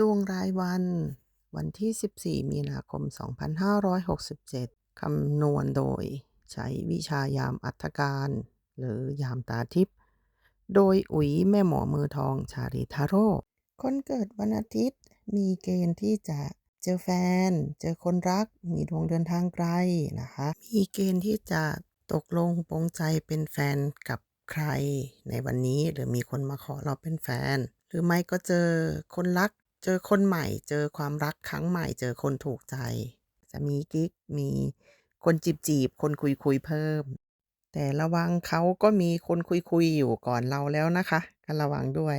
ดวงรายวัน วันที่ 14 มีนาคม 2567 คำนวณโดย ใช้วิชายามอัฐการ หรือยามตาทิพย์โดยอุ๋ยแม่หมอมือทองชาริทาโร่คนเกิดวันอาทิตย์มีเกณฑ์ที่จะเจอแฟน เจอคนรัก มีดวงเดินทางไกลนะคะ มีเกณฑ์ที่จะตกลงปรงใจเป็นแฟนกับใครในวันนี้หรือมีคนมาขอเราเป็นแฟน หรือไม่ก็เจอคนรัก เจอคนใหม่ เจอความรักครั้งใหม่ เจอคนถูกใจ จะมีกิ๊ก มีคนจีบๆคนคุยๆเพิ่ม แต่ระวังเขาก็มีคนคุยๆอยู่ก่อนเราแล้วนะคะก็ระวังด้วย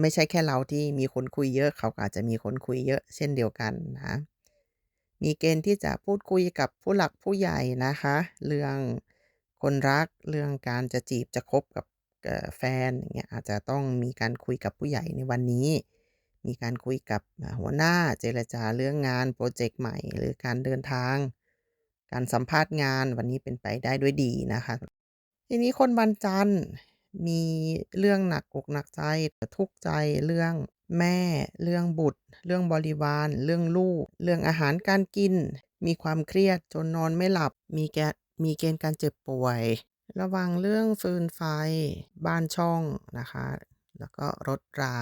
ไม่ใช่แค่เราที่มีคนคุยเยอะเขาก็อาจจะมีคนคุยเยอะ เช่นเดียวกันนะ มีเกณฑ์ที่จะพูดคุยกับผู้หลักผู้ใหญ่นะคะ เรื่องคนรักเรื่องการจะจีบจะคบกับแฟนอย่างเงี้ยอาจจะต้องมีการคุยกับผู้ใหญ่ในวันนี้ มีการคุยกับหัวหน้าเจรจาเรื่องงานพรเจกต์ใหม่ หรือการเดินทาง การสัมภาษณ์งานวันนี้เป็นไปได้ด้วยดีนะคะ ทีนี้คนวันจันทร์มีเรื่องหนักอกหนักใจทุกข์ใจเรื่องแม่ เรื่องบุตร เรื่องบริวาร เรื่องลูก เรื่องอาหารการกิน มีความเครียดจนนอนไม่หลับ มีแกมีเกณฑ์การเจ็บป่วย ระวังเรื่องฟืนไฟ บ้านช่องนะคะ แล้วก็รถรา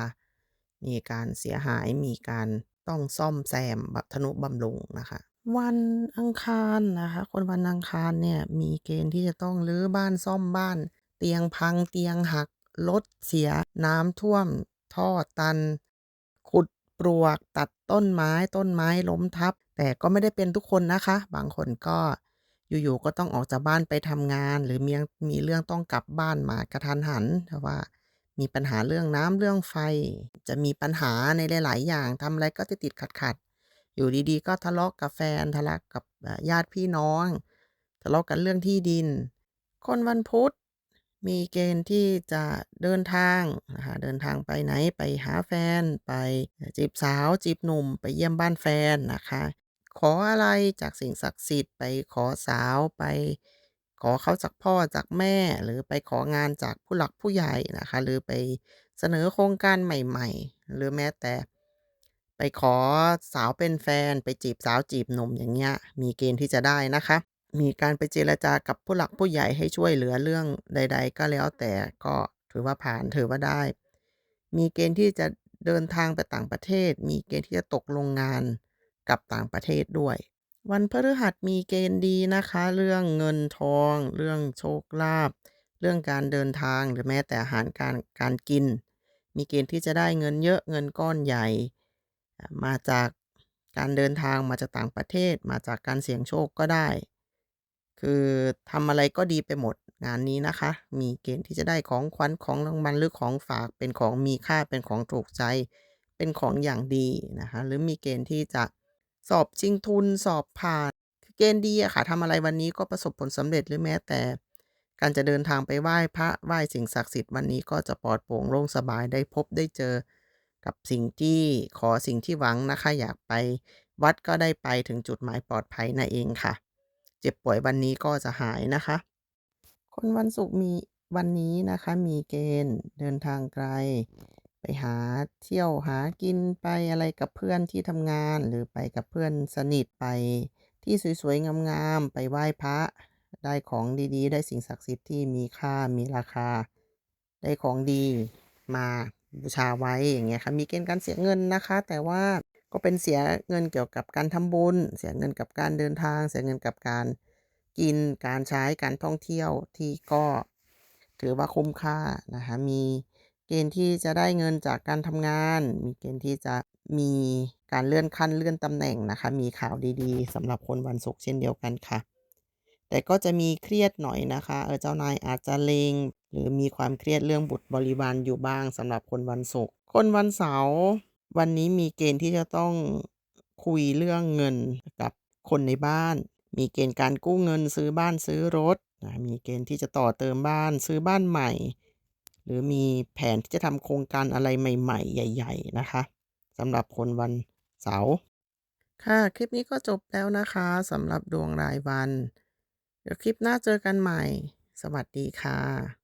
มีการเสียหายมีการต้องซ่อมแซมแบบทนุบำรุงนะคะ วันอังคารนะคะ คนวันอังคารเนี่ยมีเกณฑ์ที่จะต้องรื้อบ้านซ่อมบ้าน เตียงพังเตียงหักรถเสียน้ำท่วม ท่อตัน ขุดปลวกตัดต้นไม้ต้นไม้ล้มทับ แต่ก็ไม่ได้เป็นทุกคนนะคะ บางคนก็อยู่ๆก็ต้องออกจากบ้านไปทำงาน หรือมีมีเรื่องต้องกลับบ้านมากระทันหันเพราะว่า มีปัญหาเรื่องน้ำเรื่องไฟ จะมีปัญหาในหลาย ๆ อย่างทำอะไรก็ติดๆขัดๆอยู่ดีๆ ก็ทะเลาะกับแฟนทะเลาะกับญาติพี่น้อง ทะเลาะกันเรื่องที่ดิน คนวันพุธมีเกณฑ์ที่จะเดินทางนะคะเดินทางไปไหนไปหาแฟน ไปจีบสาวจีบหนุ่ม ไปเยี่ยมบ้านแฟนนะคะ ขออะไรจากสิ่งศักดิ์สิทธิ์ไปขอสาวไป ขอเขาจากพ่อจากแม่ หรือไปของานจากผู้หลักผู้ใหญ่นะคะ หรือไปเสนอโครงการใหม่ ๆ หรือแม้แต่ ไปขอสาวเป็นแฟน ไปจีบสาวจีบหนุ่มอย่างเงี้ยมีเกณฑ์ที่จะได้นะคะ มีการไปเจรจากับผู้หลักผู้ใหญ่ให้ช่วยเหลือเรื่องใด ๆ ก็แล้วแต่ก็ถือว่าผ่านถือว่าได้ มีเกณฑ์ที่จะเดินทางไปต่างประเทศ มีเกณฑ์ที่จะตกลงงานกับต่างประเทศด้วย วันพฤหัสมีเกณฑ์ดีนะคะ เรื่องเงินทอง เรื่องโชคลาภเรื่องการเดินทางหรือแม้แต่อาหารการการกิน มีเกณฑ์ที่จะได้เงินเยอะเงินก้อนใหญ่ มาจากการเดินทางมาจากต่างประเทศ มาจากการเสี่ยงโชคก็ได้ คือทำอะไรก็ดีไปหมดงานนี้นะคะ มีเกณฑ์ที่จะได้ของขวัญของรางวัลหรือของฝากเป็นของมีค่าเป็นของถูกใจ เป็นของอย่างดีนะคะ หรือมีเกณฑ์ที่จะ สอบชิงทุนสอบผ่าน คือเกณฑ์ดีอะค่ะทำอะไรวันนี้ก็ประสบผลสำเร็จหรือแม้แต่ การจะเดินทางไปไหว้พระไหว้สิ่งศักดิ์สิทธิ์วันนี้ก็จะปลอดโปร่งโล่งสบายได้พบได้เจอ กับสิ่งที่ขอสิ่งที่หวังนะคะ อยากไปวัดก็ได้ไปถึงจุดหมายปลอดภัยนั่นเองค่ะ เจ็บป่วยวันนี้ก็จะหายนะคะ คนวันศุกร์มีวันนี้นะคะมีเกณฑ์เดินทางไกล ไปหาเที่ยวหากินไปอะไรกับเพื่อนที่ทำงาน หรือไปกับเพื่อนสนิทไปที่สวยๆงามๆไปไหว้พระ ได้ของดีๆ ได้สิ่งศักดิ์สิทธิ์ที่มีค่ามีราคา ได้ของดีมาบูชาไว้อย่างเงี้ยค่ะมีเกณฑ์การเสียเงินนะคะ แต่ว่าก็เป็นเสียเงินเกี่ยวกับการทำบุญ เสียเงินกับการเดินทาง เสียเงินกับการกินการใช้การท่องเที่ยวที่ก็ถือว่าคุ้มค่านะคะมี เกณฑ์ที่จะได้เงินจากการทำงาน มีเกณฑ์ที่จะมีการเลื่อนขั้นเลื่อนตำแหน่งนะคะ มีข่าวดีๆสำหรับคนวันศุกร์เช่นเดียวกันค่ะ แต่ก็จะมีเครียดหน่อยนะคะเออเจ้านายอาจจะเลงหรือมีความเครียดเรื่องบุตรบริวารอยู่บ้างสำหรับคนวันศุกร์คนวันเสาร์วันนี้มีเกณฑ์ที่จะต้องคุยเรื่องเงินกับคนในบ้าน มีเกณฑ์การกู้เงินซื้อบ้านซื้อรถมีเกณฑ์ที่จะต่อเติมบ้านซื้อบ้านใหม่ หรือมีแผนที่จะทำโครงการอะไรใหม่ ๆ ใหญ่ ๆ นะคะสำหรับคนวันเสาร์ค่ะ คลิปนี้ก็จบแล้วนะคะสำหรับดวงรายวัน เดี๋ยวคลิปหน้าเจอกันใหม่ สวัสดีค่ะ